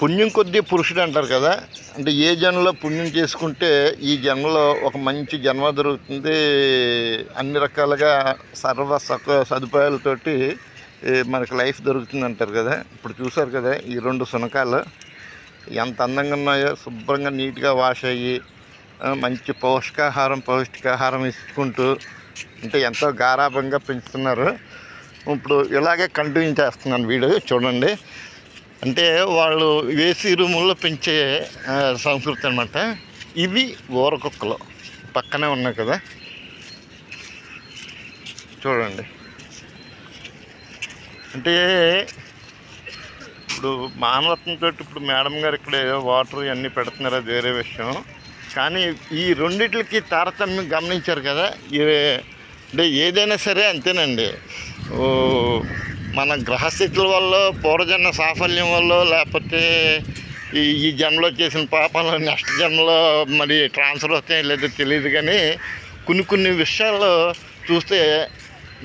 పుణ్యం కొద్దీ పురుషుడు అంటారు కదా. అంటే ఏ జన్మలో పుణ్యం చేసుకుంటే ఈ జన్మలో ఒక మంచి జన్మ దొరుకుతుంది. అన్ని రకాలుగా సర్వ సక సదుపాయాలతోటి మనకు లైఫ్ దొరుకుతుంది అంటారు కదా. ఇప్పుడు చూసారు కదా ఈ రెండు శునకాలు. ఎంత అందంగా ఉన్నాయో శుభ్రంగా నీట్గా వాష్ అయ్యి మంచి పౌష్టికాహారం పౌష్టికాహారం ఇచ్చుకుంటూ అంటే ఎంతో గారాభంగా పెంచుతున్నారు. ఇప్పుడు ఇలాగే కంటిన్యూ చేస్తున్నాను వీడియో చూడండి. అంటే వాళ్ళు ఏసీ రూముల్లో పెంచే సంస్కృతి అనమాట ఇవి ఊరకుక్కలు. పక్కనే ఉన్నాయి కదా. చూడండి. అంటే ఇప్పుడు మానవత్వంతో ఇప్పుడు మేడం గారు ఇక్కడ ఏదో వాటర్ ఇవన్నీ పెడుతున్నారు అది వేరే విషయం. కానీ ఈ రెండిట్లకి తారతమ్యం గమనించారు కదా. ఇవి అంటే ఏదైనా సరే అంతేనండి. ఓ మన గ్రహస్థితుల వల్ల పూర్వజన్మ సాఫల్యం వల్ల లేకపోతే ఈ ఈ జన్మలో చేసిన పాపాలు నెక్స్ట్ జన్మలో మరి ట్రాన్స్ఫర్ వస్తాయో లేదో తెలియదు కానీ కొన్ని కొన్ని విషయాలు చూస్తే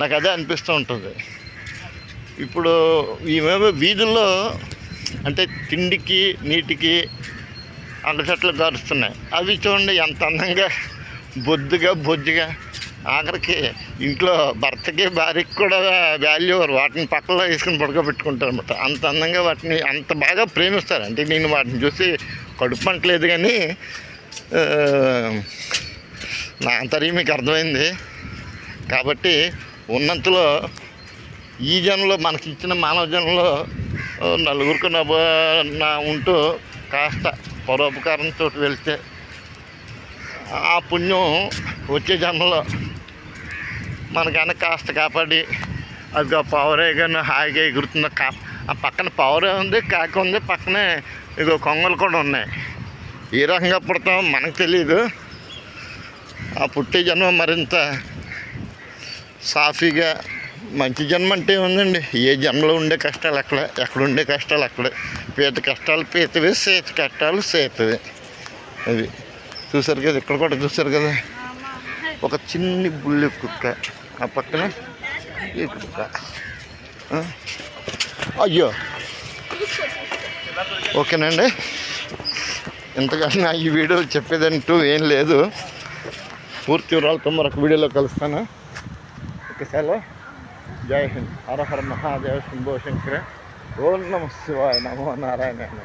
నాకు అదే అనిపిస్తూ ఉంటుంది. ఇప్పుడు ఈమెమో వీధుల్లో అంటే తిండికి నీటికి అండ చెట్లు గారుస్తున్నాయి అవి చూడండి ఎంత అందంగా బొద్దుగా బొజ్జుగా ఆఖరికి ఇంట్లో భర్తకి భార్యకి కూడా వాల్యూ వాటిని పక్కలో వేసుకుని పడుకోబెట్టుకుంటారు అనమాట అంత అందంగా వాటిని అంత బాగా ప్రేమిస్తారు. అంటే నేను వాటిని చూసి కడుపు అంటలేదు కానీ నా అంతరి మీకు అర్థమైంది. కాబట్టి ఉన్నంతలో ఈ జన్మలో మనకి ఇచ్చిన మానవ జన్మలో నలుగురికి నా ఉంటూ కాస్త పరోపకారంతో వెళ్తే ఆ పుణ్యం వచ్చే జన్మలో మనకన్నా కాస్త కాపాడి అది పవరే కానీ హాయిగా ఎగురుతుంది కా ఆ పక్కన పవరే ఉంది కాకి ఉంది పక్కనే ఇగో కొంగలు కూడా ఉన్నాయి. ఏ రకంగా పుడతామో మనకు తెలియదు ఆ పుట్టే జన్మ మరింత సాఫీగా మంచి జన్మ అంటే ఉందండి ఏ జన్మలో ఉండే కష్టాలు అక్కడ ఎక్కడ ఉండే కష్టాలు అక్కడే. పీత కష్టాలు పీతవి సేత కష్టాలు సేతవి. అవి చూసారు కదా ఇక్కడ కూడా చూసారు కదా? ఒక చిన్ని బుల్లి కుక్క. ఆ పక్కన. ఈ కుక్క అయ్యో. ఓకేనండి. ఇంతకన్నా ఈ వీడియో చెప్పేదంటూ ఏం లేదు. పూర్తి వివరాలతో మరొక వీడియోలో కలుస్తాను. ఒకసారి జై హింద్. హర హర మహాదేవ శంభో శంకర. ఓం నమ శివాయ నమో నారాయణ నమో.